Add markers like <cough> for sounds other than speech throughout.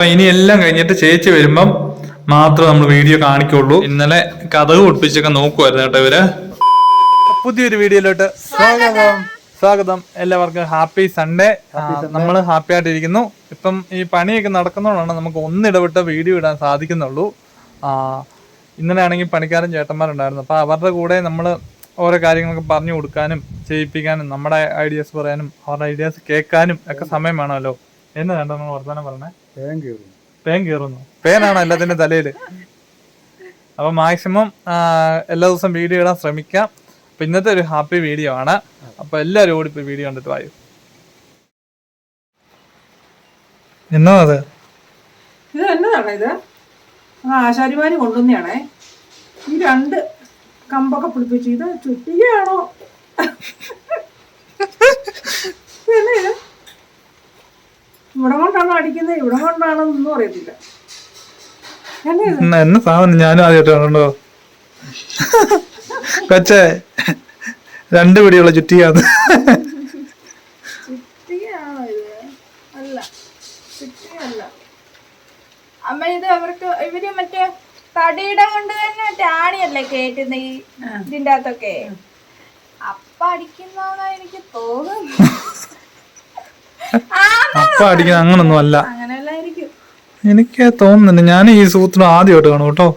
അപ്പൊ ഇനി എല്ലാം കഴിഞ്ഞിട്ട് ചേച്ചി വരുമ്പം മാത്രം നമ്മൾ വീഡിയോ കാണിക്കുള്ളൂ. ഇന്നലെ കഥ ഒട്ടിച്ചൊക്കെ നോക്കുമായിരുന്നു കേട്ടോ ഇവർ. പുതിയൊരു വീഡിയോയിലോട്ട് സ്വാഗതം. സ്വാഗതം. എല്ലാവർക്കും ഹാപ്പി സൺഡേ. നമ്മൾ ഹാപ്പി ആയിട്ടിരിക്കുന്നു. ഇപ്പം ഈ പണിയൊക്കെ നടക്കുന്നതുകൊണ്ടാണ് നമുക്ക് ഒന്നിടവിട്ട വീഡിയോ ഇടാൻ സാധിക്കുന്നുള്ളൂ. ആ, ഇന്നലെ ആണെങ്കിൽ പണിക്കാരൻ ചേട്ടന്മാരുണ്ടായിരുന്നു. അപ്പൊ അവരുടെ കൂടെ നമ്മൾ ഓരോ കാര്യങ്ങളൊക്കെ പറഞ്ഞു കൊടുക്കാനും ചെയ്യിപ്പിക്കാനും നമ്മുടെ ഐഡിയാസ് പറയാനും അവരുടെ ഐഡിയാസ് കേൾക്കാനും ഒക്കെ സമയം വേണമല്ലോ എന്ന് കണ്ടോ നമ്മൾ വർത്തമാനം പറഞ്ഞേ? പേൻ കീറുന്നു. പേനാണ് എല്ലാത്തിന്റെ തലയിൽ. അപ്പൊ മാക്സിമം എല്ലാ ദിവസം വീഡിയോ ഇടാൻ ശ്രമിക്കാം. അപ്പൊ ഇന്നത്തെ ഒരു ഹാപ്പി വീഡിയോ ആണ്. അപ്പൊ എല്ലാവരും ഓടി പോയി വീഡിയോ കണ്ടിട്ട് വായു. എന്നോ അത്? ഇത് എന്നതാണ് ഇത്? ആ ആശാരിമാര് കൊണ്ടുവന്നെയാണേ ഈ രണ്ട് കമ്പൊക്കെ പിടിപ്പിച്ച് ഇത് ചുറ്റികയാണോ ഇത്? ഇവിടെ കൊണ്ടാണോ അടിക്കുന്നത് ഇവിടെ കൊണ്ടാണോ ഒന്നും അറിയത്തില്ല. എന്നാ സാധനം ഞാനും ആദ്യമായിട്ട് കാണുന്നുണ്ടോ കൊച്ചേ രണ്ട് പിടിയുള്ള ചുറ്റിയാണ്. അമ്മ ഇത് അവർക്ക് ഇവർ മറ്റേ തടിയുടെ കൊണ്ട് തന്നെ മറ്റേ ആണിയല്ലേ കേട്ടുന്ന ഈ ഇതിന്റെ അകത്തൊക്കെ അപ്പ അടിക്കുന്നതാ എനിക്ക് തോന്നുന്നു. അപ്പ അടിക്കുന്ന അങ്ങനൊന്നും അല്ല. എനിക്ക് തോന്നുന്നുണ്ട്. ഞാൻ ഈ സൂത്രം ആദ്യമായിട്ട് കാണും കേട്ടോ.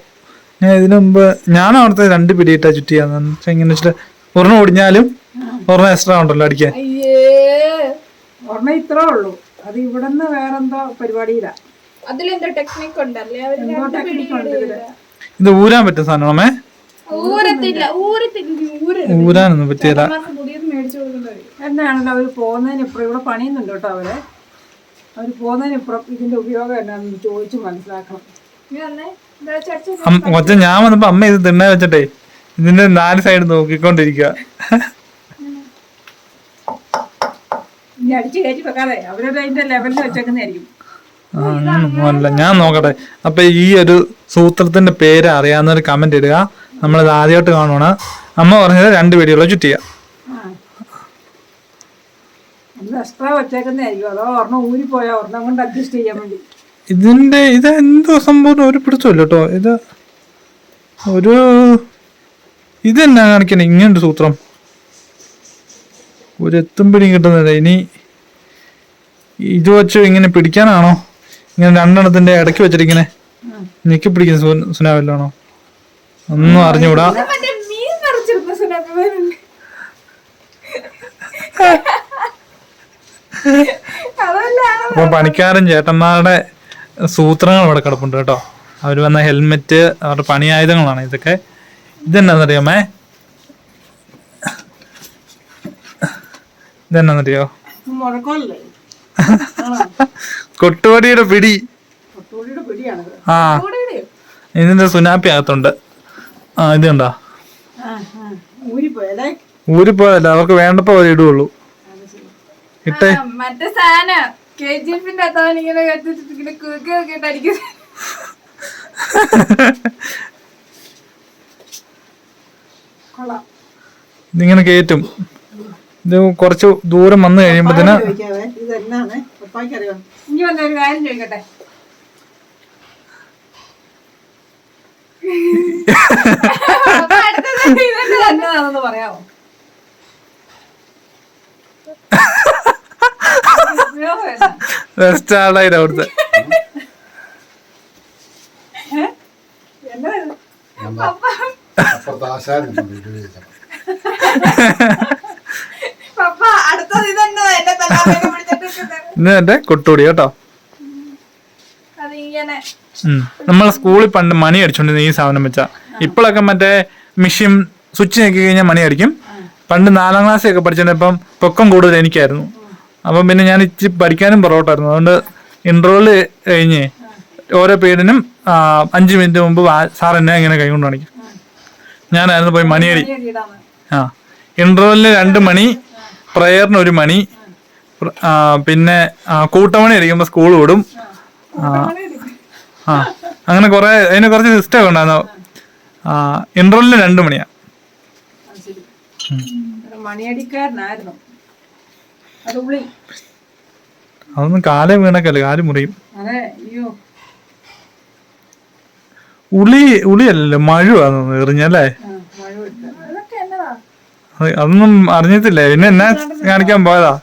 ഞാൻ ഇതിനു മുമ്പ് ഞാൻ അവിടുത്തെ രണ്ട് പിടിയിട്ടാ ചുറ്റിയാന്ന് എന്ന് വെച്ചാ ഇങ്ങനെ വെച്ചിട്ട് ഒരെണ്ണം ഓടിഞ്ഞാലും ഒരെണ്ണം എക്സ്ട്രാ ഉണ്ടല്ലോ അടിക്കാൻ. അയ്യേ. ഒരെണ്ണം ഇത്രേ ഉള്ളൂ. അത് ഇവിടുന്ന് വേറെന്തോ പരിപാടിയിലാ. അതിലെന്തോ ടെക്നിക്ക് ഉണ്ടല്ലേ? അവർ എന്തോ പിടി ടെക്നിക്ക് ഉണ്ട് ഇത്. ഊരാൻ പറ്റും സാധനമേ ഊരാനൊന്നും പറ്റിയല്ല. എന്നാണല്ലോ അവർ പോകുന്നതിന് ഇപ്പുറം ഇവിടെ പണിയുന്നുണ്ട് കേട്ടോ അവർ. അവർ പോകുന്നതിന് ഇപ്പുറം ഇതിന്റെ ഉപയോഗം എന്നാന്ന് ചോദിച്ചു മനസ്സിലാക്കണം. ഞാൻ വന്നപ്പോ അമ്മ ഇത് തിണ്ണ വെച്ചിട്ടേ ഇതിന്റെ നാല് സൈഡ് നോക്കിക്കൊണ്ടിരിക്കുക ഇനി അടിച്ച് കയറ്റി വെക്കാതെ അവരത് അതിന്റെ ലെവലിൽ വെച്ചേക്കുന്നതായിരിക്കും. അല്ല ഞാൻ നോക്കട്ടെ. അപ്പൊ ഈ ഒരു സൂത്രത്തിന്റെ പേര് അറിയാവുന്ന ഒരു കമന്റ് ഇടുക. നമ്മളിത് ആദ്യമായിട്ട് കാണുവാണ്. അമ്മ പറഞ്ഞത് രണ്ട് പേടിയുള്ള ചുറ്റിയ ആ. ഒന്ന് എക്സ്ട്രാ വെച്ചേക്കുന്നതായിരിക്കും. അതോ ഒരെണ്ണം ഊരിപ്പോയാ ഒരെണ്ണം കൊണ്ട് അഡ്ജസ്റ്റ് ചെയ്യാൻ വേണ്ടി. ഇതിന്റെ ഇത് എന്തോ സംഭവം ഒരു പിടുത്തമില്ല കേട്ടോ ഇത് ഒരു ഇത് എന്നാ കാണിക്കണേ? ഇങ്ങനെയുണ്ട് സൂത്രം. ഒരു എത്തും പിടിയും കിട്ടുന്നില്ല. ഇനി ഇത് വെച്ച് ഇങ്ങനെ പിടിക്കാനാണോ? ഇങ്ങനെ രണ്ടെണ്ണത്തിന്റെ ഇടയ്ക്ക് വെച്ചിരിക്കണേ. ഞെക്കി പിടിക്കുന്ന സുനാവല്ലാണോ? ഒന്നും അറിഞ്ഞൂടാ. അപ്പൊ പണിക്കാരൻ ചേട്ടന്മാരുടെ സൂത്രങ്ങൾ ഇവിടെ കിടപ്പുണ്ട് കേട്ടോ. അവർ വന്ന ഹെൽമെറ്റ് അവരുടെ പണിയായുധങ്ങളാണ് ഇതൊക്കെ. ഇതെന്നാന്നറിയാമേ? ഇതെന്നാന്നറിയോ? കൊട്ടുപടിയുടെ കൊട്ടുവടിയുടെ പിടി ആ. ഇതിന്റെ സുനാപ്പി അകത്തുണ്ട് ആ ഇത് കണ്ടാ. ഊരിപ്പോയല്ലേ ഊരിപ്പോയല്ല അവർക്ക് വേണ്ടപ്പോ അവർ ഇടുള്ളൂ ഇട്ടേ. മറ്റേ സാധനം കെ ജി എഫിന്റെ അത്തവൻ ഇങ്ങനെ കേറ്റും ഇങ്ങനെ കുറുക്കി നോക്കിയിട്ട് അടിക്കുന്നത്. കൊള്ളാം. ഇതിങ്ങനെ കയറ്റും. ഇത് കുറച്ച് ദൂരം വന്നു കഴിയുമ്പോഴത്തേന് <laughs> ചെയ്തത്. പറയാമോ? അടുത്തത് ഇതെന്നതാ എന്റെ കൊട്ടുപൊടി കേട്ടോ. നമ്മളെ സ്കൂളിൽ പണ്ട് മണി അടിച്ചോണ്ടിരുന്ന ഈ സാധനം വെച്ചാ. ഇപ്പോഴൊക്കെ മറ്റേ മെഷീൻ സ്വിച്ച് ഞെക്കി കഴിഞ്ഞാൽ മണി അടിക്കും പണ്ട് നാലാം ക്ലാസ്സിലൊക്കെ പഠിച്ചപ്പം പൊക്കം കൂടുതൽ എനിക്കായിരുന്നു. അപ്പം പിന്നെ ഞാൻ ഇച്ചിരി പഠിക്കാനും പുറകോട്ടായിരുന്നു. അതുകൊണ്ട് ഇൻട്രോൽ കഴിഞ്ഞ് ഓരോ പീരീഡിനും അഞ്ച് മിനിറ്റ് മുമ്പ് സാർ എന്നെ ഇങ്ങനെ കൈകൊണ്ട് കാണിക്കും. ഞാനായിരുന്നു പോയി മണിയടി. ആ ഇൻട്രോലിന് രണ്ട് മണി പ്രയറിന് ഒരു മണി പിന്നെ കൂട്ടമണി അടിക്കുമ്പോൾ സ്കൂൾ വിടും. ആ അങ്ങനെ കുറെ അതിന് കുറച്ച് സിസ്റ്റം ഉണ്ടായിരുന്നു. ഇൻട്രോലിന് രണ്ട് മണിയാ. അത് ശരി. ഒരു മണിയടിക്കാരനായിരുന്നു. അത് ഉള്ളി. അതൊന്നും കാലേ വീണക്കല്ലേ കാൽ മുറിയും. അതെ അയ്യോ. ഉളി ഉളിയല്ലല്ലോ മഴുവാന്ന് എറിഞ്ഞല്ലേ? അതൊന്നും അറിഞ്ഞിട്ടില്ലേ? പിന്നെ എന്നാ കാണിക്കാൻ പോയതാ?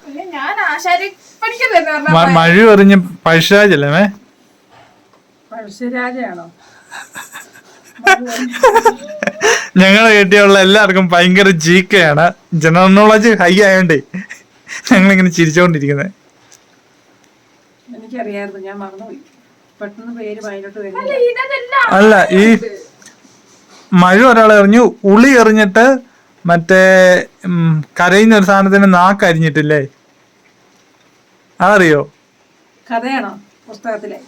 മഴ എറിഞ്ഞ പഴശ്ശിരാജല്ലേ മേ? പഴശ്ശിരാജയാണോ? <laughs> ഞങ്ങളെ വീട്ടിലുള്ള എല്ലാവർക്കും ഭയങ്കര ജീക്കയാണ് ജനറൽ നോളജ് ഹൈ ആയോണ്ടേ ഞങ്ങളിങ്ങനെ ചിരിച്ചോണ്ടിരിക്കുന്നത് എനിക്കറിയായിരുന്നു ഞാൻ മറന്നുപോയി. പെട്ടെന്ന് പേര് വയലോട്ട് അല്ല, ഇതല്ല അല്ല ഈ മഴ ഒരാൾ എറിഞ്ഞു ഉളി എറിഞ്ഞിട്ട് മറ്റേ കരയുന്ന ഒരു സാധനത്തിന് നാക്ക് അരിഞ്ഞിട്ടില്ലേ? അതറിയോ? കഥയാണോ പുസ്തകത്തിലെ?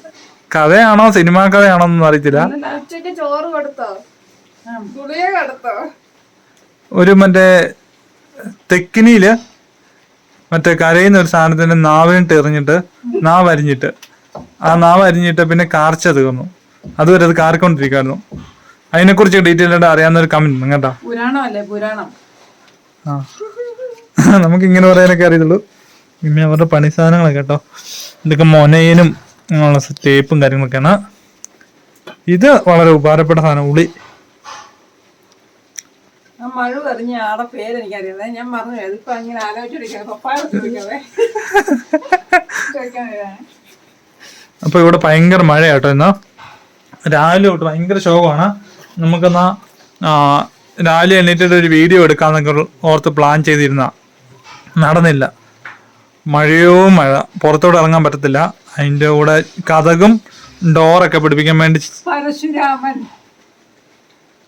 കഥയാണോ സിനിമാ കഥയാണോ എന്നൊന്നും അറിയത്തില്ല. ചോറ് കൊടുത്തോ? ഒരു മറ്റേ തെക്കിനിയിൽ മറ്റേ കരയുന്ന ഒരു സാധനത്തിന് നാവിനിട്ട് എറിഞ്ഞിട്ട് നാവ് അരിഞ്ഞിട്ട്. ആ നാവ് അരിഞ്ഞിട്ട് പിന്നെ കാർച്ച തീർന്നു. അതുവരെ അത് കാർക്കൊണ്ടിരിക്കായിരുന്നു അതിനെ കുറിച്ച് ഡീറ്റെയിൽ ആയിട്ട് അറിയാവുന്ന ഒരു കമന്റ് നിങ്ങട്ടാ ആ. നമുക്ക് ഇങ്ങനെ പറയാനൊക്കെ അറിയത്തുള്ളൂ. പിന്നെ അവരുടെ പണി സാധനങ്ങളൊക്കെ കേട്ടോ. ഇതൊക്കെ മൊനയിനും ഉള്ള ടേപ്പും കാര്യങ്ങളൊക്കെയാണ്. ഇത് വളരെ ഉപകാരപ്പെട്ട സാധനം ഉളി. മഴ എറിഞ്ഞ ആടെ പേര് എനിക്കറിയാതെ ഞാൻ പറഞ്ഞു ഇതിപ്പോ അങ്ങനെ ആലോചിച്ചിരിക്കുന്നത് പപ്പായ ചോദിക്കാൻ. അപ്പൊ ഇവിടെ ഭയങ്കര മഴ കേട്ടോ ഇന്ന്. രാവിലെ തൊട്ട് ഭയങ്കര ശോകമാണ്. നമുക്കെന്നാ രാവിലെ എണീറ്റിട്ട് ഒരു വീഡിയോ എടുക്കാന്നൊക്കെ ഓർത്ത് പ്ലാൻ ചെയ്തിരുന്ന. നടന്നില്ല. മഴയോ മഴ. പുറത്തോട്ട് ഇറങ്ങാൻ പറ്റത്തില്ല. അതിന്റെ കൂടെ കഥകും ഡോറൊക്കെ പിടിപ്പിക്കാൻ വേണ്ടി പരശുരാമൻ.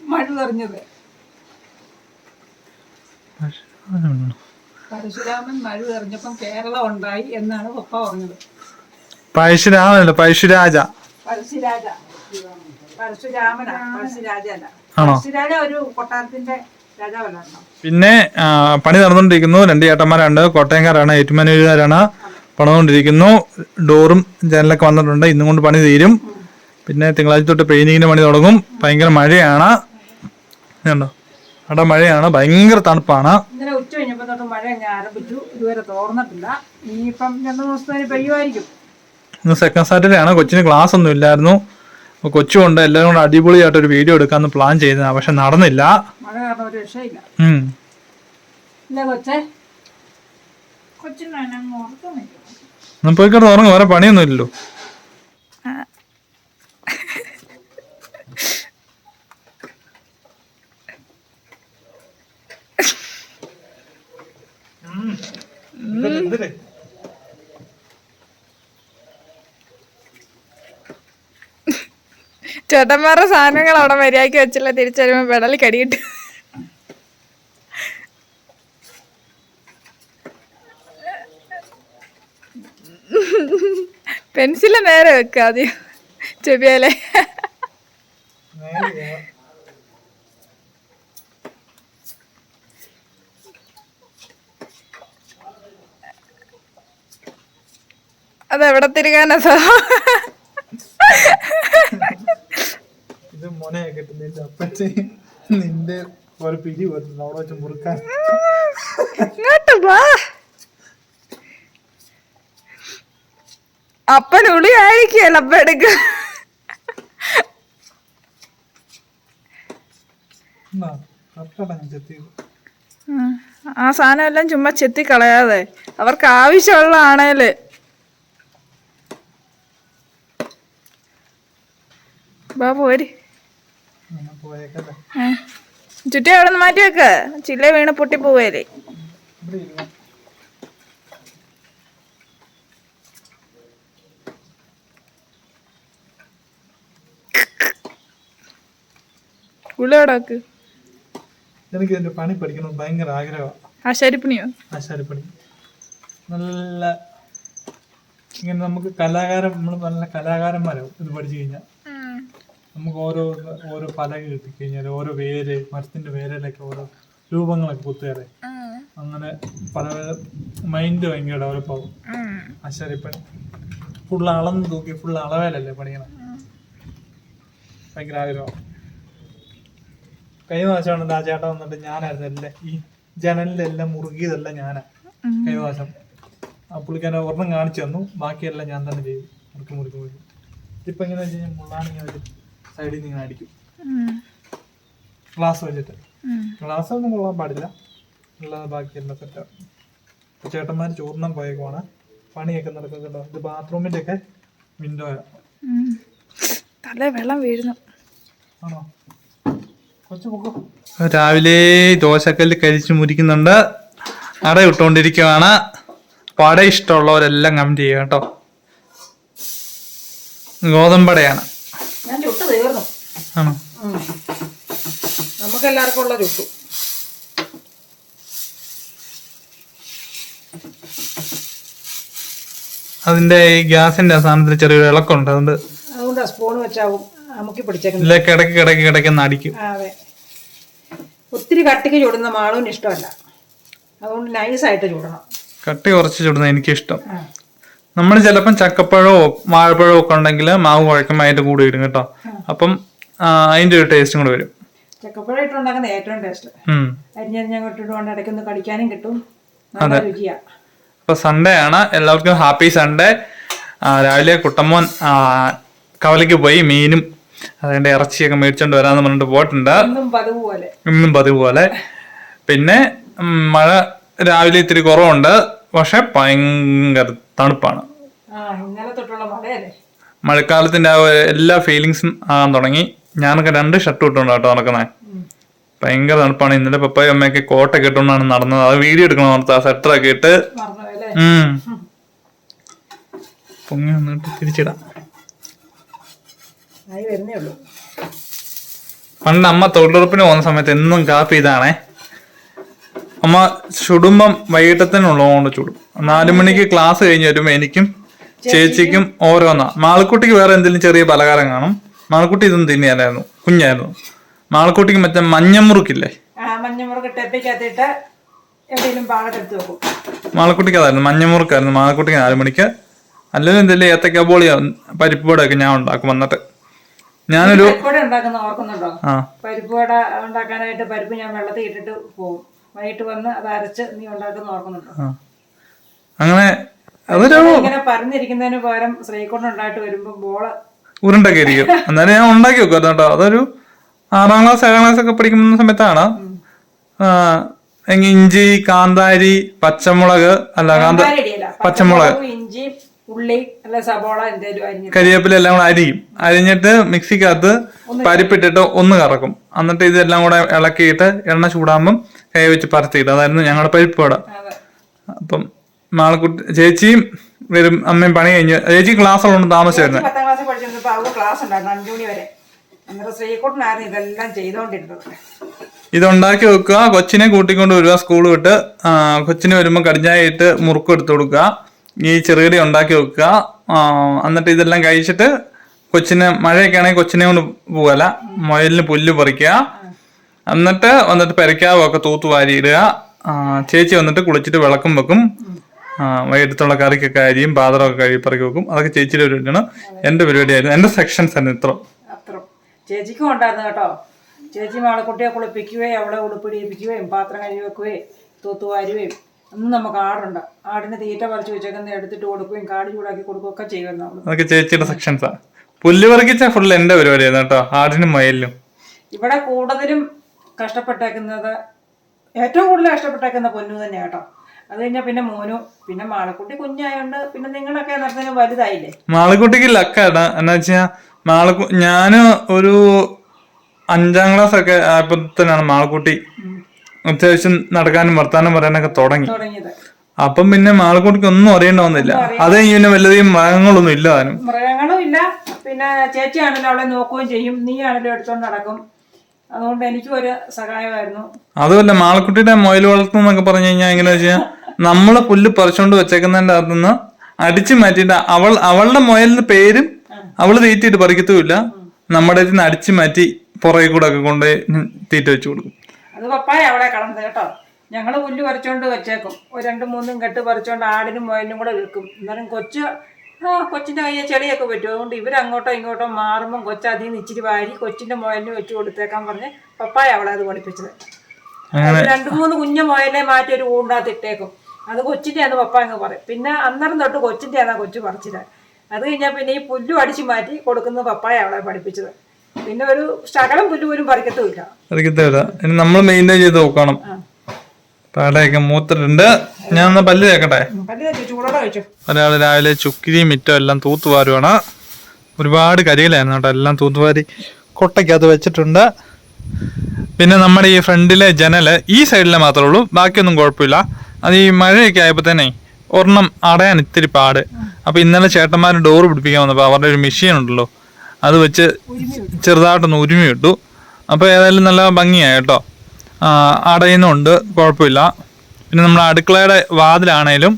മഴ എറിഞ്ഞത് പരശുരാമൻ മഴ എറിഞ്ഞപ്പം കേരളം ഉണ്ടായി എന്നാണ് പപ്പ പറഞ്ഞത്. പഴശ്ശിരാമനല്ല പഴശ്ശിരാജ പരശുരാജ. പരശുരാമനാ പരശുരാജ അല്ല ആണോ? പരശുരാജ ഒരു കൊട്ടാരത്തിന്റെ രാജാവല്ലായിരുന്നോ പിന്നെ ആ, പണി നടന്നുകൊണ്ടിരിക്കുന്നു. രണ്ട് ചേട്ടന്മാരുണ്ട് കോട്ടയംകാരാണ് ഏറ്റുമാനൂരുകാരാണ്. പണിതുകൊണ്ടിരിക്കുന്നു ഡോറും ജനലൊക്കെ വന്നിട്ടുണ്ട്. ഇന്നും കൊണ്ട് പണി തീരും. പിന്നെ തിങ്കളാഴ്ച തൊട്ട് പെയിന്റിങ്ങിന്റെ പണി തുടങ്ങും. ഭയങ്കര മഴയാണ്. കണ്ടോ അവിടെ മഴയാണ് ഭയങ്കര തണുപ്പാണ്. ഇന്നലെ ഉച്ച കഴിഞ്ഞപ്പോൾ തൊട്ട് മഴ അങ്ങ് ആരംഭിച്ചു. ഇതുവരെ തോർന്നിട്ടില്ല. ഇനിയിപ്പം രണ്ടു ദിവസത്തിന് പെയ്യുമായിരിക്കും ഇന്ന് സെക്കൻഡ് സാറ്റർഡേ ആണ്. കൊച്ചിന് ക്ലാസ് ഒന്നും ഇല്ലായിരുന്നു. കൊച്ചു കൊച്ചുകൊണ്ട് എല്ലാവരും കൂടെ അടിപൊളിയായിട്ട് ഒരു വീഡിയോ എടുക്കാന്ന് പ്ലാൻ ചെയ്തതാണ് പക്ഷെ നടന്നില്ല. മഴ കാരണം ഒരു രക്ഷയില്ല. ഉം. ഇല്ല കൊച്ചേ. എന്നാ പോയി കിടന്ന് ഉറങ്ങും. വേറെ പണിയൊന്നും ഇല്ലല്ലോ. ചേട്ടന്മാരുടെ സാധനങ്ങൾ അവിടെ മര്യാദയ്ക്ക് വെച്ചില്ല തിരിച്ചറിയുമ്പോ പെടൽ പെടലി കടിയിട്ട്. പെൻസിൽ നേരെ വെക്കാതെ ചെവിയാലെ. അത് എവിടെ തിരികാനാ സാ? ഇത് മോനെ കിട്ടുന്നില്ല അപ്പച്ചെ നിന്റെ ഒരു പിരി വരുന്നു അവിടെ വെച്ച് മുറുക്കാൻ. ഇങ്ങോട്ട് വാ. അപ്പൻ അപ്പ എടുക്ക. ആ സാധനം എല്ലാം ചുമ്മാ ചെത്തി കളയാതെ അവർക്ക് ആവശ്യമുള്ള ആണേൽ. ബാ പോര്. പോയേക്കല്ലേ. ഏ. ചുറ്റി അവിടെ നിന്ന് മാറ്റി വെക്ക. ചില്ല വീണ് പൊട്ടി പോവേലേ ഉള്ളോടാക്ക് എനിക്ക് ഇതിന്റെ പണി പഠിക്കണം ഭയങ്കര ആഗ്രഹമാണ് ആശാരിപ്പണിയോ? ആശാരിപ്പണി. നല്ല ഇങ്ങനെ നമുക്ക് കലാകാരം നമ്മൾ നല്ല കലാകാരന്മാരാവും ഇത് പഠിച്ചു കഴിഞ്ഞാൽ. നമുക്ക് ഓരോ ഓരോ പലക കിട്ടിക്കഴിഞ്ഞാൽ ഓരോ വേര് മരത്തിന്റെ വേരിലൊക്കെ ഓരോ രൂപങ്ങളൊക്കെ കുത്തുകയറേ അങ്ങനെ പല മൈൻഡ് ഭയങ്കര ഡെവലപ്പ് ആവും ആശാരിപ്പണി ഫുള്ള് അളന്ന് തൂക്കി ഫുള്ള് അളവേലല്ലേ പണിയണം? ഭയങ്കര ആഗ്രഹം. കഴിഞ്ഞ പ്രാവശ്യമാണ് ആ ചേട്ടൻ വന്നിട്ട് ഞാനായിരുന്നു എല്ലാം ഈ ജനലിലെല്ലാം മുറുകിയതെല്ലാം ഞാനാ. പ്രാവശ്യം. ആ പുള്ളിക്കാരൻ ഒരെണ്ണം കാണിച്ചു തന്നു. ബാക്കിയെല്ലാം ഞാൻ തന്നെ ചെയ്തു. മുറുക്കി മുറുക്കി മുറുക്കി. ഇപ്പൊ എങ്ങനെ വെച്ച് കഴിഞ്ഞാൽ മുള്ളാണെങ്കിൽ അവർ സൈഡിൽ നിന്ന് ഇങ്ങനെ അടിക്കും. ഗ്ലാസ് വെച്ചിട്ട് ഗ്ലാസ് ഒന്നും കൊള്ളാൻ പാടില്ല. ഉള്ളത് ബാക്കിയെല്ലാം സെറ്റാണ് ഇപ്പൊ ചേട്ടന്മാർ ചൂർണം പോയേക്കുവാണ്. പണിയൊക്കെ നടക്കുന്നുണ്ടോ ഇത് ബാത്റൂമിന്റെ ഒക്കെ വിൻഡോയാ തല വെള്ളം വീഴുന്നു. ആണോ? രാവിലെ ദോശക്കല്ല് കഴിച്ച് മുരിക്കുന്നുണ്ട്. അട ഇട്ടുകൊണ്ടിരിക്കുവാണ്. അപ്പൊ അട ഇഷ്ടമുള്ളവരെല്ലാം കമന്റ് ചെയ്യുക കേട്ടോ. ഗോതമ്പടയാണ്. ആണോ? നമുക്ക് എല്ലാവർക്കും ഉള്ള ചുട്ടു. അതിന്റെ ഈ ഗ്യാസിന്റെ സാധനത്തിൽ ചെറിയൊരു ഇളക്കുണ്ട് അതുകൊണ്ട് അതുകൊണ്ട് സ്പൂൺ വെച്ചാവും നമുക്ക് പിടിച്ചേക്കുന്നത്. ഇതിലെ കിടക്ക് കിടക്ക് കിടക്കുന്ന അടിക്കും. അതെ. ഒത്തിരി കട്ടിക്ക് ചുടുന്ന മാളൂന് ഇഷ്ടമല്ല. അതുകൊണ്ട് നൈസായിട്ട് ചുടണം. കട്ടി കുറച്ച് ചുടുന്ന എനിക്കിഷ്ടം. ഇഷ്ടം നമ്മൾ ചിലപ്പം ചക്കപ്പഴമോ വാഴപ്പഴമോ ഒക്കെ ഉണ്ടെങ്കിൽ മാവ് കുഴക്കുമ്പോൾ അതിന്റെ കൂടെ ഇടും കേട്ടോ. അപ്പം അതിന്റെ ഒരു ടേസ്റ്റും കൂടെ വരും. ചക്കപ്പഴം ഇട്ടുണ്ടാക്കുന്ന ഏറ്റവും ടേസ്റ്റ് അരിഞ്ഞരിഞ്ഞ ഇട്ടിട്ടുകൊണ്ട് ഇടയ്ക്കൊന്ന് കടിക്കാനും കിട്ടും. നല്ല അപ്പൊ സൺഡേ ആണ്. എല്ലാവർക്കും ഹാപ്പി സൺഡേ രാവിലെ കുട്ടമ്മോൻ കവലയ്ക്ക് പോയി മീനും അതിന്റെ ഇറച്ചിയൊക്കെ മേടിച്ചോണ്ട് വരാന്ന് പറഞ്ഞിട്ട് പോയിട്ടുണ്ട്. ഇന്നും പതിവ് പോലെ. പിന്നെ മഴ രാവിലെ ഇത്തിരി കുറവുണ്ട്. പക്ഷെ ഭയങ്കര തണുപ്പാണ്. മഴക്കാലത്തിന്റെ ആ എല്ലാ ഫീലിങ്സും ആകാൻ തുടങ്ങി. ഞാനൊക്കെ രണ്ട് ഷർട്ട് ഇട്ടുണ്ട് കേട്ടോ നടക്കുന്നത് ഭയങ്കര തണുപ്പാണ്. ഇന്നലെ പപ്പായും അമ്മയൊക്കെ കോട്ടൊക്കെ ഇട്ടുകൊണ്ടാണ് നടന്നത്. അത് വീഡിയോ എടുക്കണം ഓർത്ത് ആ സ്വെറ്ററൊക്കെ ഇട്ട്. പൊങ്ങി വന്നിട്ട് തിരിച്ചിടാം. പണ്ട് അമ്മ തൊഴിലുറപ്പിന് പോകുന്ന സമയത്ത് എന്നും കാപ്പി ഇതാണേ. അമ്മ ചുടുമ്പം വൈകിട്ടത്തിനുള്ളതുകൊണ്ട് ചുടും. നാലു മണിക്ക് ക്ലാസ് കഴിഞ്ഞ് വരുമ്പോ എനിക്കും ചേച്ചിക്കും ഓരോന്നാ. മാളക്കുട്ടിക്ക് വേറെ എന്തെങ്കിലും ചെറിയ പലഹാരം കാണും. മാളക്കുട്ടി ഇതൊന്നും തിന്നിയാലായിരുന്നു. കുഞ്ഞായിരുന്നു. മാളക്കുട്ടിക്ക് മറ്റേ മഞ്ഞമുറുക്കില്ലേ? ആ മഞ്ഞമുറക്ക് ടെപ്പിക്കകത്തിട്ട് എവിടെയെങ്കിലും പാകത്തെടുത്ത് വെക്കും. മാളക്കുട്ടിക്ക് അതായിരുന്നു. മഞ്ഞമുറുക്കായിരുന്നു. മാളക്കുട്ടിക്ക് നാല് മണിക്ക്. അല്ലെങ്കിൽ എന്തെങ്കിലും ഏത്തക്ക ബോളി പരിപ്പ് വടയൊക്കെ ഞാൻ ഉണ്ടാക്കും വന്നിട്ട്. ഞാനൊരു പരിപ്പുവട ഉണ്ടാക്കുന്ന ഓർക്കുന്നുണ്ടോ? പരിപ്പ് വട ഉണ്ടാക്കാനായിട്ട് പരിപ്പ് ഞാൻ വെള്ളത്തിൽ ഇട്ടിട്ട് പോകും. വൈകിട്ട് വന്ന് അത് അരച്ച് നീ ഉണ്ടാക്കുന്ന ഓർക്കുന്നുണ്ടോ? അങ്ങനെ അതൊരു ഇങ്ങനെ പരന്നിരിക്കുന്നതിന് പകരം ശ്രീകുണ്ഠം ഉണ്ടായിട്ട് വരുമ്പോ ബോൾ ഉരുണ്ടൊക്കെ ഇരിക്കും. എന്നാലും ഞാൻ ഉണ്ടാക്കി വെക്കും കേട്ടോ അതൊരു ആറാം ക്ലാസ് ഏഴാം ക്ലാസ് ഒക്കെ പഠിക്കുന്ന സമയത്താണ്. ഇഞ്ചി കാന്താരി പച്ചമുളക് അല്ല കാന്ത പച്ചമുളക്. ഉള്ളി അല്ല സബോള കരിവേപ്പില എല്ലാം കൂടെ അരിയും. അരിഞ്ഞിട്ട് മിക്സിക്കകത്ത് പരിപ്പിട്ടിട്ട് ഒന്ന് കറക്കും. എന്നിട്ട് ഇതെല്ലാം കൂടെ ഇളക്കിയിട്ട് എണ്ണ ചൂടാകുമ്പം കൈ വെച്ച് പരത്തിയിട്ട്. അതായിരുന്നു ഞങ്ങളുടെ പരിപ്പ് വട. അപ്പം നാളെക്കുട്ടി ചേച്ചിയും വരും അമ്മയും പണി കഴിഞ്ഞു. ചേച്ചി ക്ലാസ് ഉള്ളതുകൊണ്ട് താമസിച്ചായിരുന്നു പത്താം ക്ലാസ്സിൽ പഠിച്ചിരുന്നപ്പോ അവർക്ക് ക്ലാസ് ഉണ്ടായിരുന്നു അഞ്ചു മണി വരെ. അന്നേരം ശ്രീകുട്ടനായിരുന്നു ഇതെല്ലാം ഇതുണ്ടാക്കി വെക്കുക. കൊച്ചിനെ കൂട്ടിക്കൊണ്ട് വരിക സ്കൂൾ വിട്ട്. കൊച്ചിനെ വരുമ്പോൾ കടിഞ്ഞായിട്ട് മുറുക്ക് എടുത്ത് കൊടുക്കുക. ഈ ചെറുകടി ഉണ്ടാക്കി വെക്കുക. എന്നിട്ട് ഇതെല്ലാം കഴിച്ചിട്ട് കൊച്ചിനെ മഴയൊക്കെ ആണെങ്കിൽ കൊച്ചിനെ കൊണ്ട് പോകല മുയലിന് പുല്ല് പറിക്കുക. എന്നിട്ട് വന്നിട്ട് പെരക്കാവൊക്കെ തൂത്തു വാരിയിടുക. ഇടുക ചേച്ചി വന്നിട്ട് കുളിച്ചിട്ട് വിളക്കും വെക്കും. ആ, വൈകിട്ടത്തുള്ള കറിക്കൊക്കെ അരിയും പാത്രമൊക്കെ കഴുകി പറക്കി വെക്കും. അതൊക്കെ ചേച്ചിയുടെ പരിപാടിയാണ് എന്റെ പരിപാടിയായിരുന്നു. എന്റെ സെക്ഷൻസ് തന്നെ ഇത്ര. ചേച്ചിക്കും ഉണ്ടായിരുന്നു കേട്ടോ. ചേച്ചി മാളക്കുട്ടിയെ കുളിപ്പിക്കുകയും അവളെ ഉടുപ്പിടിയിപ്പിക്കുകയും പാത്രം കഴുകി വെക്കുകയും തൂത്തുവാരുകയും ഒന്നും നമുക്ക് ആടുണ്ട്. ആടിന് തീറ്റ പറിച്ചു വെച്ചേക്കുന്ന എടുത്തിട്ട് കൊടുക്കുകയും കാട് ചൂടാക്കി കൊടുക്കുകയൊക്കെ ചെയ്യുന്നു അതൊക്കെ ചേച്ചിയുടെ സെക്ഷൻസാ പുല്ല് പറിക്കിച്ച ഫുൾ എന്റെ പരിപാടിയായിരുന്നു കേട്ടോ. ആടിനും മയലിനും. ഇവിടെ കൂടുതലും കഷ്ടപ്പെട്ടേക്കുന്നത് ഏറ്റവും കൂടുതൽ കഷ്ടപ്പെട്ടേക്കുന്ന പൊന്നു തന്നെ കേട്ടോ. അത് കഴിഞ്ഞാൽ പിന്നെ മോനു പിന്നെ മാളക്കുട്ടി കുഞ്ഞായോണ്ട് പിന്നെ നിങ്ങളൊക്കെ നടന്നതിന് വലുതായില്ലേ? മാളക്കുട്ടിക്ക് ലക്കാടാ എന്നാ വെച്ചാ മാളക്കു ഞാൻ ഒരു അഞ്ചാം ക്ലാസ് ഒക്കെ ആയപ്പോഴത്തേനാണ് മാളക്കുട്ടി അത്യാവശ്യം നടക്കാനും വർത്താനം പറയാനൊക്കെ തുടങ്ങി. തുടങ്ങിയത്. അപ്പം പിന്നെ മാളക്കുട്ടിക്ക് ഒന്നും അറിയണ്ടാവുന്നില്ല അത് കഴിഞ്ഞ് പിന്നെ വല്ലതും മൃഗങ്ങളൊന്നും ഇല്ല താനും മൃഗങ്ങളും ഇല്ല. പിന്നെ ചേച്ചിയാണല്ലോ അവളെ നോക്കുകയും ചെയ്യും. നീ ആണല്ലോ എടുത്തോണ്ട് നടക്കും. അതുകൊണ്ട് എനിക്കും ഒരു സഹായമായിരുന്നു. അതുമല്ല മാളക്കുട്ടിയുടെ മൊയിൽ വളർത്തുന്നൊക്കെ പറഞ്ഞു കഴിഞ്ഞാൽ എങ്ങനെയാ വെച്ചാൽ നമ്മളെ പുല്ല് പറിച്ചോണ്ട് വെച്ചേക്കുന്നതിന്റെ അകത്തുനിന്ന് അടിച്ചു മാറ്റിയിട്ട് അവൾ അവളുടെ മുയലിന് പേരും അവൾ തീറ്റിയിട്ട് പറിക്കത്തുമില്ല. നമ്മുടെ നിന്ന് അടിച്ചു മാറ്റി പുറകെ കൂടെ ഒക്കെ കൊണ്ടുപോയി തീറ്റ വെച്ചു കൊടുക്കും. അത് പപ്പായ അവിടെ കടന്നത് കേട്ടോ. ഞങ്ങൾ പുല്ല് പറിച്ചോണ്ട് വെച്ചേക്കും. ഒരു രണ്ടും മൂന്നും കെട്ട് പറിച്ചോണ്ട് ആടിനും മുയലിനും കൂടെ വിൽക്കും. എന്നാലും കൊച്ചു ആ കൊച്ചിന്റെ കയ്യിൽ ചെളിയൊക്കെ പറ്റും. അതുകൊണ്ട് ഇവരങ്ങോട്ടോ ഇങ്ങോട്ടോ മാറുമ്പോൾ കൊച്ചു അതിൽ നിന്ന് ഇച്ചിരി വാരി കൊച്ചിന്റെ മുയലിന് വെച്ച് കൊടുത്തേക്കാൻ പറഞ്ഞ് പപ്പായ അവളെ അത് പഠിപ്പിച്ചത്. രണ്ടു മൂന്ന് കുഞ്ഞു മുയലെ മാറ്റി ഒരു കൂണ്ടാത്ത് ഇട്ടേക്കും അത് കൊച്ചിന്റെ ആണെന്ന് പപ്പ അങ്ങ് പറയും. പിന്നെ അന്നേരം തൊട്ട് കൊച്ചിന്റെ ആണെന്നാ കൊച്ചു പറിച്ചത് അത് കഴിഞ്ഞാൽ പിന്നെ ഈ പുല്ലും അടിച്ചു മാറ്റി കൊടുക്കുന്ന പപ്പായ അവളെ പഠിപ്പിച്ചത്. പിന്നെ ഒരു ശകലം പുല്ലു പോലും പറിക്കത്തുമില്ല. ഇനി നമ്മൾ മെയിന്റെയിൻ ചെയ്ത് നോക്കണം. പാടയൊക്കെ മൂത്തിട്ടുണ്ട്. ഞാൻ ഒന്ന് പല്ല് തേക്കട്ടെ? ഒരാൾ രാവിലെ ചുക്കിരിയും മിറ്റം എല്ലാം തൂത്തുവാരുവാണ് ഒരുപാട് കരിയിലായിരുന്നു കേട്ടോ എല്ലാം തൂത്തുവാരി കൊട്ടയ്ക്കകത്ത് വെച്ചിട്ടുണ്ട്. പിന്നെ നമ്മുടെ ഈ ഫ്രണ്ടിലെ ജനൽ ഈ സൈഡിലെ മാത്രമേ ഉള്ളൂ. ബാക്കിയൊന്നും കുഴപ്പമില്ല. അത് ഈ മഴയൊക്കെ ആയപ്പോൾ തന്നെ ഒരെണ്ണം അടയാൻ ഇത്തിരി പാട്. അപ്പോൾ ഇന്നലെ ചേട്ടന്മാർ ഡോർ പിടിപ്പിക്കാൻ വന്നപ്പോൾ അവരുടെ ഒരു മെഷീൻ ഉണ്ടല്ലോ അത് വെച്ച് ചെറുതായിട്ടൊന്ന് ഉരുമി ഇട്ടു. അപ്പോൾ ഏതായാലും നല്ല ഭംഗിയായി കേട്ടോ. അടയുന്നുണ്ട് കുഴപ്പമില്ല. പിന്നെ നമ്മുടെ അടുക്കളയുടെ വാതിലാണേലും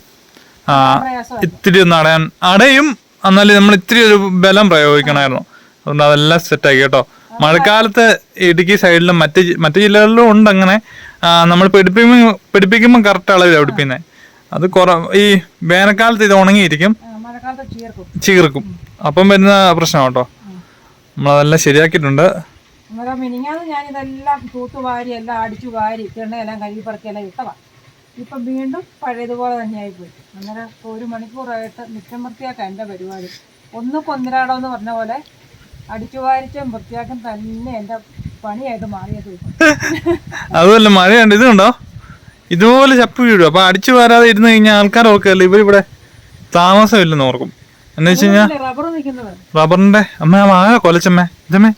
ഇത്തിരി ഒന്ന് അടയാൻ അടയും എന്നാലും നമ്മൾ ഇത്തിരി ഒരു ബലം പ്രയോഗിക്കണമായിരുന്നു. അതുകൊണ്ട് അതെല്ലാം സെറ്റാക്കി കേട്ടോ. മഴക്കാലത്ത് ഇടുക്കി സൈഡിലും മറ്റ് മറ്റു ജില്ലകളിലും ഉണ്ട് അങ്ങനെ. നമ്മൾ പിടിപ്പിക്കുമ്പോൾ പിടിപ്പിക്കുമ്പോൾ കറക്റ്റ് അളവിലാണ് പിടിപ്പിക്കുന്നത് അത് കുറ ഈ വേനൽക്കാലത്ത് ഇത് ഉണങ്ങിയിരിക്കും. ചീർക്കും. അപ്പം വരുന്ന പ്രശ്നം കേട്ടോ നമ്മളതെല്ലാം ശരിയാക്കിയിട്ടുണ്ട്. മിനിങ്ങാന്ന് ഞാനിതെല്ലാം തൂത്ത് വാരി എല്ലാം അടിച്ചു വാരി തിണ്ണയെല്ലാം കഴുകി പറക്കി എല്ലാം ഇട്ടതാ. ഇപ്പം വീണ്ടും പഴയതുപോലെ തന്നെയായി പോയി അന്നേരം ഒരു മണിക്കൂറായിട്ട് മിറ്റം വൃത്തിയാക്കാൻ എന്റെ പരിപാടി. ഒന്ന് കൊന്നിരാടോ എന്ന് പറഞ്ഞ പോലെ വാരിച്ചും വൃത്തിയാക്കും തന്നെ എന്റെ പണിയായിട്ട് മാറിയത്. അതുമല്ല മഴയുണ്ട് കണ്ടോ ഇതുപോലെ ചപ്പ് വീഴും അപ്പൊ അടിച്ചു വരാതെ ഇരുന്ന് കഴിഞ്ഞാൽ ആൾക്കാർ ഓർക്കല്ല ഇവരിവിടെ താമസമില്ലെന്ന് ഓർക്കും. എന്ന് വെച്ച് കഴിഞ്ഞാൽ റബ്ബറിന്റെ അമ്മ ആ വാഴ കൊലച്ചമ്മേ ഇതമ്മേ.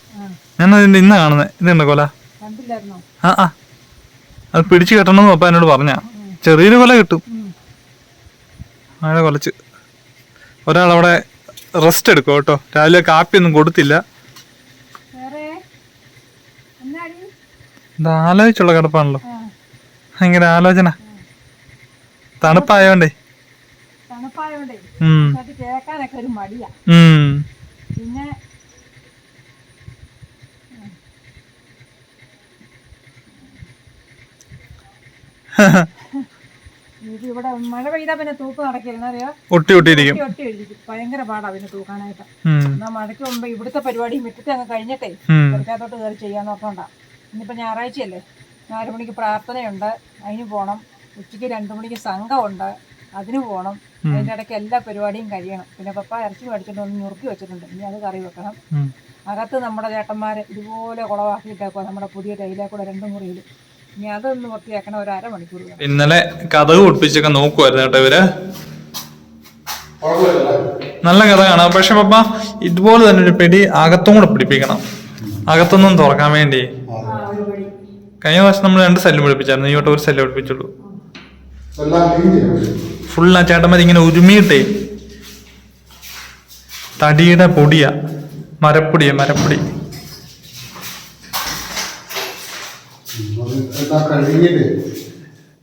ഞാൻ അതിന്റെ ഇന്ന കാണുന്നത് ഇതുണ്ട് കൊല? ആ ആ. അത് പിടിച്ചു കെട്ടണമെന്ന് അപ്പ എന്നോട് പറഞ്ഞ. ചെറിയൊരു കൊല കിട്ടും. വാഴ കൊലച്ച്. ഒരാളവിടെ റെസ്റ്റ് എടുക്കും കേട്ടോ. രാവിലെ കാപ്പിയൊന്നും കൊടുത്തില്ല. ഇത് ആലോചിച്ചുള്ള കിടപ്പാണല്ലോ. ഭയങ്കര ആലോചന. തണുപ്പായോണ്ടേ. തണുപ്പായോണ്ടേ. ഉം. അത് <laughs> കേൾക്കാനൊക്കെ ഒരു മടിയാ ഉം പിന്നെ ഇത് ഇവിടെ മഴ പെയ്താ പിന്നെ തൂക്ക് നടക്കില്ല. അറിയോ? ഒട്ടി ഒട്ടിയിരിക്കും. ഒട്ടി ഒട്ടി ഭയങ്കര പാടാ പിന്നെ തൂക്കാനായിട്ട്. എന്നാ മഴയ്ക്ക് മുമ്പ് ഇവിടുത്തെ പരിപാടി മുറ്റത്തെ അങ്ങ് കഴിഞ്ഞിട്ടേ ഉം. പുറത്തോട്ട് കയറി ചെയ്യാൻ നോക്കണ്ട. ഇന്നിപ്പോൾ ഞായറാഴ്ചയല്ലേ? നാല് മണിക്ക് പ്രാർത്ഥനയുണ്ട്. അതിന് പോണം. ഉച്ചയ്ക്ക് രണ്ടു മണിക്ക് സംഘമുണ്ട്. അതിന് പോണം. അതിന്റെ ഇടയ്ക്ക് എല്ലാ പരിപാടിയും കഴിയണം. പിന്നെ പപ്പ ഇറച്ചി മേടിച്ചിട്ട് ഒന്ന് ഞുറുക്കി വെച്ചിട്ടുണ്ട്. ഇനി അത് കറി വെക്കണം. അകത്ത് നമ്മുടെ ചേട്ടന്മാരെ ഇതുപോലെ കുളവാക്കിയിട്ടേക്കോ നമ്മുടെ പുതിയ ടൈലേ കൂടെ രണ്ടും മുറിയിൽ ഇനി ഇന്നലെ കഥക് ഒട്ടിച്ചൊക്കെ നോക്കുമായിരുന്നു കേട്ടോ ഇവർ. നല്ല കഥ കാണാം പക്ഷെ പപ്പ ഇതുപോലെ തന്നെ ഒരു പെടി അകത്തും കൂടെ പിടിപ്പിക്കണം. അകത്തൊന്നും തുറക്കാൻ വേണ്ടി. കഴിഞ്ഞ വർഷം നമ്മൾ രണ്ട് സെല്ല് പിടിപ്പിച്ചായിരുന്നു. വട്ടം ഒരു സെല്ല് പിടിപ്പിച്ചുള്ളൂ. ഫുൾ ആ ചേട്ടന്മാർ ഇങ്ങനെ ഉരുമിയിട്ടേ. തടിയുടെ പൊടിയാ. മരപ്പൊടിയാ മരപ്പൊടി.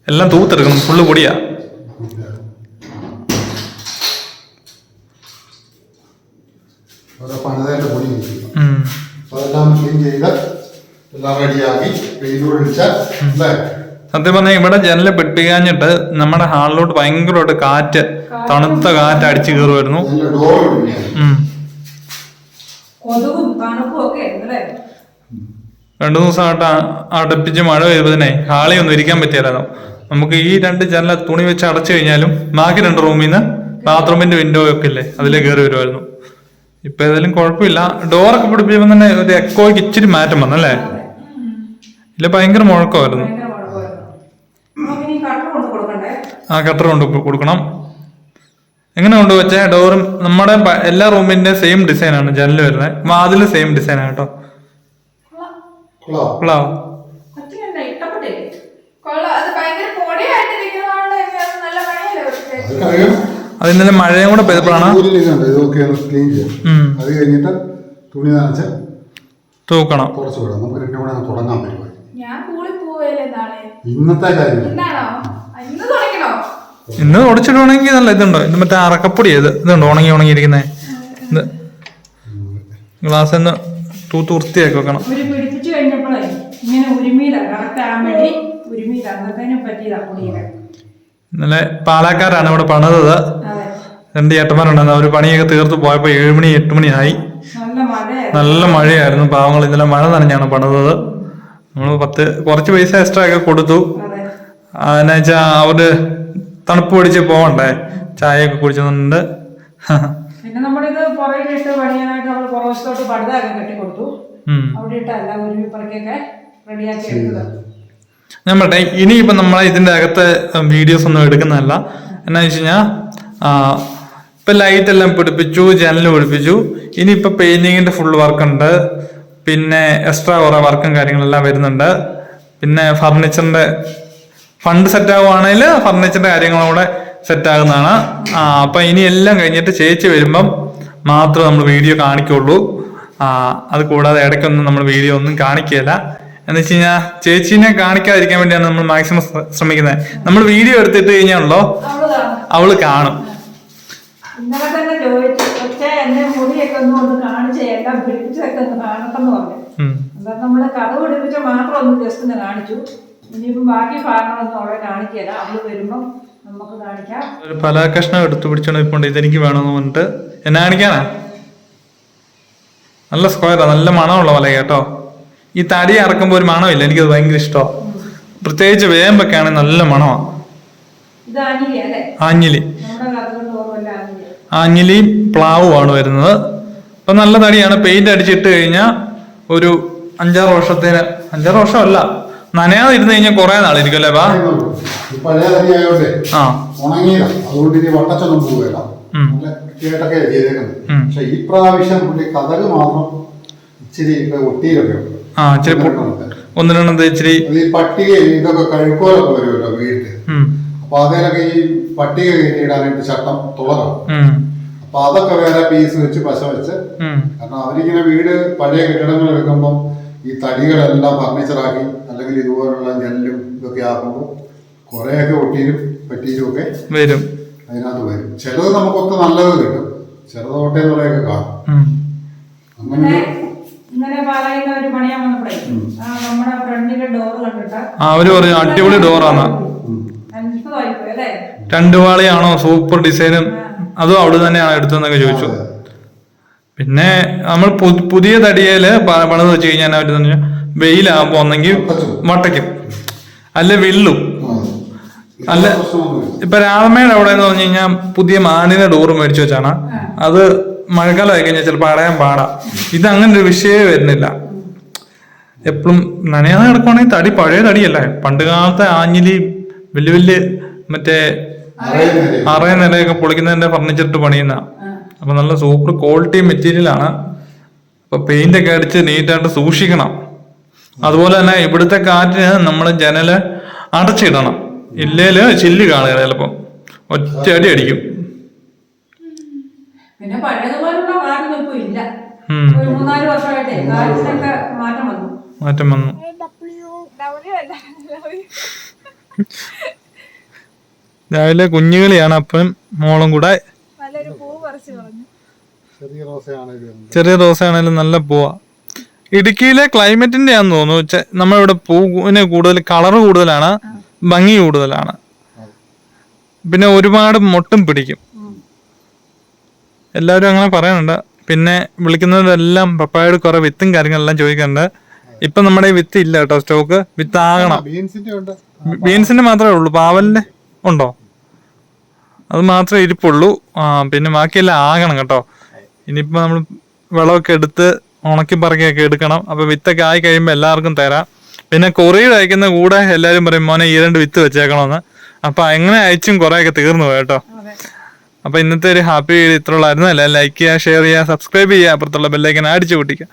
എല്ലാം തൂത്തെടുക്കണം ഫുള്ള് പൊടിയാ. ഓരോ പണിതേന്റെ പൊടി ഉം. അപ്പൊ അതെല്ലാം ക്ലീൻ ചെയ്ത് എല്ലാം റെഡിയാക്കി വെയിലൂടെ ഒഴിച്ചാൽ അല്ലേ? സത്യം പറഞ്ഞാൽ ഇവിടെ ജനൽ പിടിപ്പിക്കാഞ്ഞിട്ട് നമ്മുടെ ഹാളിലോട്ട് ഭയങ്കരമായിട്ട് കാറ്റ് തണുത്ത കാറ്റ് അടിച്ചു കയറുമായിരുന്നു. കൊതുകും തണുപ്പും ഒക്കെ അല്ലേ? രണ്ടു ദിവസമായിട്ട് അടുപ്പിച്ച് മഴ പെയ്തതിനെ ഹാളി ഒന്നും ഇരിക്കാൻ പറ്റിയായിരുന്നു നമുക്ക് ഈ രണ്ട് ജനല തുണി വെച്ച് അടച്ചു കഴിഞ്ഞാലും ബാക്കി രണ്ട് റൂമിൽ നിന്ന് ബാത്റൂമിന്റെ വിൻഡോ ഒക്കെ ഇല്ലേ? അതിലേ കയറി വരുമായിരുന്നു. ഇപ്പൊ ഏതായാലും കുഴപ്പമില്ല. ഡോറൊക്കെ പിടിപ്പിച്ചപ്പോൾ തന്നെ ഒരു എക്കോയ്ക്ക് ഇച്ചിരി മാറ്റം വന്നല്ലേ ഇല്ല ഭയങ്കര മുഴക്കമായിരുന്നു. ആ കട്ടർ കൊണ്ട് കൊടുക്കണം. എങ്ങനെ കൊണ്ട് വെച്ചാൽ ഡോറും നമ്മുടെ എല്ലാ റൂമിന്റെ സെയിം ഡിസൈനാണ് ജനൽ വരുന്നത്. വാതിൽ സെയിം ഡിസൈനാണ് കേട്ടോ. കൊള്ളാം. അത് ഇന്നലെ മഴയും കൂടെ പെയ്തപ്പോഴാണ്? അത് കഴിഞ്ഞിട്ട് തുണി നനച്ച് തൂക്കണം. കുറച്ച് വിടാം നമുക്ക് രണ്ടും തുടങ്ങാൻ പരിപാടി ഇന്നത്തെ കാര്യം. ഇന്ന് ഉടച്ചിടുവാണെങ്കിൽ നല്ല ഇതുണ്ടോ? ഇത് മറ്റേ അറക്കപ്പൊടി ഇത് ഇതുണ്ടോ ഉണങ്ങി ഉണങ്ങിയിരിക്കുന്നേ? ഇത് ഗ്ലാസ് ഒന്ന് തൂത്ത് വൃത്തിയാക്കി വെക്കണം. കഴിഞ്ഞപ്പോഴേ ഇങ്ങനെ ഉരുമിയില കറക്റ്റ് വേണ്ടി ഉരുമിയില അന്നത്തേനും പറ്റിയതാ പൊടിയൊക്കെ ഇന്നലെ പാലക്കാരാണ് ഇവിടെ പണിതത്. രണ്ട് ചേട്ടന്മാരുണ്ടായിരുന്നു അവർ പണിയൊക്കെ തീർത്ത് പോയപ്പോൾ ഏഴുമണി എട്ട് മണിയായി. നല്ല മഴയായിരുന്നു. പാവങ്ങൾ ഇന്നലെ മഴ നനഞ്ഞാണ് പണിതത്. നമ്മൾ പത്ത് കുറച്ച് പൈസ എക്സ്ട്രാ ഒക്കെ കൊടുത്തു. എന്നുവെച്ചാൽ അവർ തണുപ്പ് പിടിച്ച് പോകണ്ടേ ചായയൊക്കെ കുടിച്ചുകൊണ്ട് പിന്നെ നമ്മളിത് പുറകിലിട്ട് പണിയാനായിട്ട് നമ്മൾ പുറവശത്തോട്ട് പടുതൊക്കെ കെട്ടിക്കൊടുത്തു. ഉം. അവിടെ ഇട്ടല്ല ഒരു പറക്കൊക്കെ റെഡിയാക്കി എടുത്തത്. ഞാൻ പറട്ടെ ഇനിയിപ്പം നമ്മളെ ഇതിന്റെ അകത്തെ വീഡിയോസ് ഒന്നും എടുക്കുന്നതല്ല. എന്നാന്ന് വെച്ച് കഴിഞ്ഞാൽ ഇപ്പൊ ലൈറ്റ് എല്ലാം പിടിപ്പിച്ചു ജനൽ പിടിപ്പിച്ചു. ഇനിയിപ്പൊ പെയിന്റിങ്ങിന്റെ ഫുൾ വർക്ക് ഉണ്ട്. പിന്നെ എക്സ്ട്രാ കുറെ വർക്കും കാര്യങ്ങളെല്ലാം വരുന്നുണ്ട്. പിന്നെ ഫർണിച്ചറിന്റെ ഫണ്ട് സെറ്റ് ആവുകയാണെങ്കിൽ ഫർണിച്ചറിന്റെ കാര്യങ്ങളും കൂടെ സെറ്റ് ആകുന്നതാണ്. ആ അപ്പൊ ഇനി എല്ലാം കഴിഞ്ഞിട്ട് ചേച്ചി വരുമ്പം മാത്രമേ നമ്മൾ വീഡിയോ കാണിക്കുള്ളൂ. അത് കൂടാതെ ഇടയ്ക്കൊന്നും നമ്മൾ വീഡിയോ ഒന്നും കാണിക്കുകയില്ല. എന്ന് വെച്ച് കഴിഞ്ഞാൽ ചേച്ചീനെ കാണിക്കാതിരിക്കാൻ വേണ്ടിയാണ് നമ്മൾ മാക്സിമം ശ്രമിക്കുന്നത്. നമ്മൾ വീഡിയോ എടുത്തിട്ട് കഴിഞ്ഞാണല്ലോ? അവൾ കാണും. കഥ പിടിപ്പിച്ച മാത്രം ഒന്ന് ജസ്റ്റ് ഒന്ന് കാണിച്ചു. ഇനിയിപ്പം ബാക്കി ഭാഗങ്ങളൊന്നും കാണിക്കില്ല അവൾ വരുമ്പം നമുക്ക് കാണിക്കാം. ഒരു പല കഷ്ണം എടുത്തു പിടിച്ചോണ്ട് ഇപ്പോണ്ട് ഇതെനിക്ക് വേണമെന്ന് പറഞ്ഞിട്ട്. എന്നെ കാണിക്കാനാ? നല്ല സ്ക്വയറാ നല്ല മണമുള്ള വല കേട്ടോ. ഈ തടി അറക്കുമ്പോ ഒരു മണമില്ല എനിക്കത് ഭയങ്കര ഇഷ്ടമാണ് പ്രത്യേകിച്ച് വേമ്പൊക്കെ ആണെങ്കിൽ നല്ല മണമാണ് ഇത് ആഞ്ഞിലി ആഞ്ഞിലിയും പ്ലാവുമാണ് വരുന്നത്. അപ്പൊ നല്ല തടിയാണ്. പെയിന്റ് അടിച്ചിട്ട് കഴിഞ്ഞാൽ ഒരു അഞ്ചാറ് വർഷത്തിന് അഞ്ചാറ് വർഷമല്ല നനയാതെ ഇരുന്ന് കഴിഞ്ഞാൽ കുറെ നാളിരിക്കും അല്ലേ ബാ? ആ. ഉണങ്ങിയതാ അതുകൊണ്ട് ഇനി വട്ടച്ചൊന്നും പോവുകയില്ല ഉം. എഴുതിയേക്കുന്നത്. പക്ഷെ ഈ പ്രാവശ്യം പുള്ളി കഥകൾ മാത്രം ഇച്ചിരി ഒട്ടിയിലൊക്കെ ഒന്ന് ഇച്ചിരി ഈ പട്ടിക ഇതൊക്കെ കഴുക്കോലൊക്കെ വരുമല്ലോ വീട്ടിൽ അപ്പൊ അതിലൊക്കെ ഈ പട്ടിക കയറ്റിയിടാനായിട്ട് ചട്ടം തുളകാം ഉം, അപ്പൊ അതൊക്കെ വേറെ പീസ് വെച്ച് പശ വെച്ച്. കാരണം അവരിങ്ങനെ വീട് പഴയ കെട്ടിടങ്ങൾ എടുക്കുമ്പോൾ ഈ തടികളെല്ലാം ഫർണിച്ചറാക്കി അല്ലെങ്കിൽ ഇതുപോലുള്ള ജനലും ഇതൊക്കെ ആക്കുമ്പോൾ കുറെയൊക്കെ ഒട്ടിയിലും പറ്റിയിലും ഒക്കെ വരും. അതിനകത്ത് വരും. ചിലത് നമുക്കൊത്ത് നല്ലത് കിട്ടും. ചിലത് ഓട്ടയെന്നുള്ളതൊക്കെ കാണും. അങ്ങനെ അവർ പറഞ്ഞു അടിപൊളി ഡോറാണ് രണ്ടു പാളിയാണോ സൂപ്പർ ഡിസൈനും അതും അവിടെ തന്നെയാണോ എടുത്തതെന്നൊക്കെ ചോദിച്ചു. പിന്നെ നമ്മൾ പുതിയ തടിയേൽ പണിത് വെച്ച് കഴിഞ്ഞാൽ അവർ വെയിലാകുമ്പോ ഒന്നെങ്കിൽ വട്ടയ്ക്കും അല്ലെ വില്ലും. അല്ല ഇപ്പൊ രാമയുടെ അവിടെ എന്ന് പറഞ്ഞു കഴിഞ്ഞാൽ പുതിയ മാനിനെ ഡോറ് മേടിച്ചു വെച്ചാണ്. അത് മഴക്കാലം ആയി കഴിഞ്ഞാൽ ചിലപ്പോൾ അടയാൻ പാടാ. ഇത് അങ്ങനെ ഒരു വിഷയമേ വരുന്നില്ല. എപ്പോഴും നനയാതെ കിടക്കുവാണെങ്കിൽ തടി പഴയ തടിയല്ലേ? പണ്ട് കാലത്തെ ആഞ്ഞിലി വലിയ വലിയ മറ്റേ അറയ നിലയൊക്കെ പൊളിക്കുന്നതിന്റെ ഫർണിച്ചർ ഇട്ട് പണിയുന്ന. അപ്പൊ നല്ല സൂപ്പർ ക്വാളിറ്റി മെറ്റീരിയൽ ആണ്. അപ്പൊ പെയിന്റ് ഒക്കെ അടിച്ച് നീറ്റായിട്ട് സൂക്ഷിക്കണം. അതുപോലെ തന്നെ ഇവിടുത്തെ കാറ്റിന് നമ്മൾ ജനൽ അടച്ചിടണം. ഇല്ലേൽ ചില്ല് കാണുക ഒറ്റ അടി അടിക്കും. പിന്നെ പഴയതുപോലുള്ള കാറ്റൊന്നും ഇപ്പൊ ഇല്ല. ഉം. ഒരു മൂന്നാൽ വർഷമായിട്ടേ കാറ്റിനൊക്കെ മാറ്റം വന്നു. മാറ്റം വന്നു. ഡബ്ല്യു അല്ല W. രാവിലെ കുഞ്ഞുകളിയാണ് അപ്പം മോളും കൂടെ. ചെറിയ റോസയാണേലും നല്ല പൂവാ. ഇടുക്കിയിലെ ക്ലൈമറ്റിന്റെ ആണെന്ന് തോന്നുന്നു. നമ്മളിവിടെ പൂവിന് കൂടുതൽ കളർ കൂടുതലാണ്. ഭംഗി കൂടുതലാണ്. പിന്നെ ഒരുപാട് മുട്ടും പിടിക്കും. എല്ലാവരും അങ്ങനെ പറയുന്നുണ്ട് പിന്നെ വിളിക്കുന്നവരെല്ലാം പപ്പായോട് കുറെ വിത്തും കാര്യങ്ങളെല്ലാം ചോദിക്കുന്നുണ്ട് ഇപ്പൊ നമ്മുടെ വിത്ത് ഇല്ല കേട്ടോ സ്റ്റോക്ക് വിത്ത് ആകണം. ബീൻസിന്റെ മാത്രമേ ഉള്ളൂ. പാവലിന്റെ ഉണ്ടോ? അത് മാത്രമേ ഇരിപ്പുള്ളൂ. ആ പിന്നെ ബാക്കിയെല്ലാം ആകണം കേട്ടോ. ഇനിയിപ്പോ നമ്മൾ വിളവൊക്കെ എടുത്ത് ഉണക്കി പറക്കിയൊക്കെ എടുക്കണം. അപ്പൊ വിത്തൊക്കെ ആയി കഴിയുമ്പോൾ എല്ലാവർക്കും തരാം. പിന്നെ കൊറിയർ അയക്കുന്ന കൂടെ എല്ലാരും പറയും മോനെ ഈ രണ്ട് വിത്ത് വെച്ചേക്കണമെന്ന് അപ്പൊ എങ്ങനെ അയച്ചും കുറെയൊക്കെ തീർന്നു പോയി കേട്ടോ. അപ്പൊ ഇന്നത്തെ ഒരു ഹാപ്പി വീഡിയോ ഇത്രയുള്ളായിരുന്നു അല്ലെ ലൈക്ക് ചെയ്യുക ഷെയർ ചെയ്യുക സബ്സ്ക്രൈബ് ചെയ്യുക. അപ്പുറത്തുള്ള ബെല്ലൈക്കൻ അടിച്ചു പൊട്ടിക്കുക.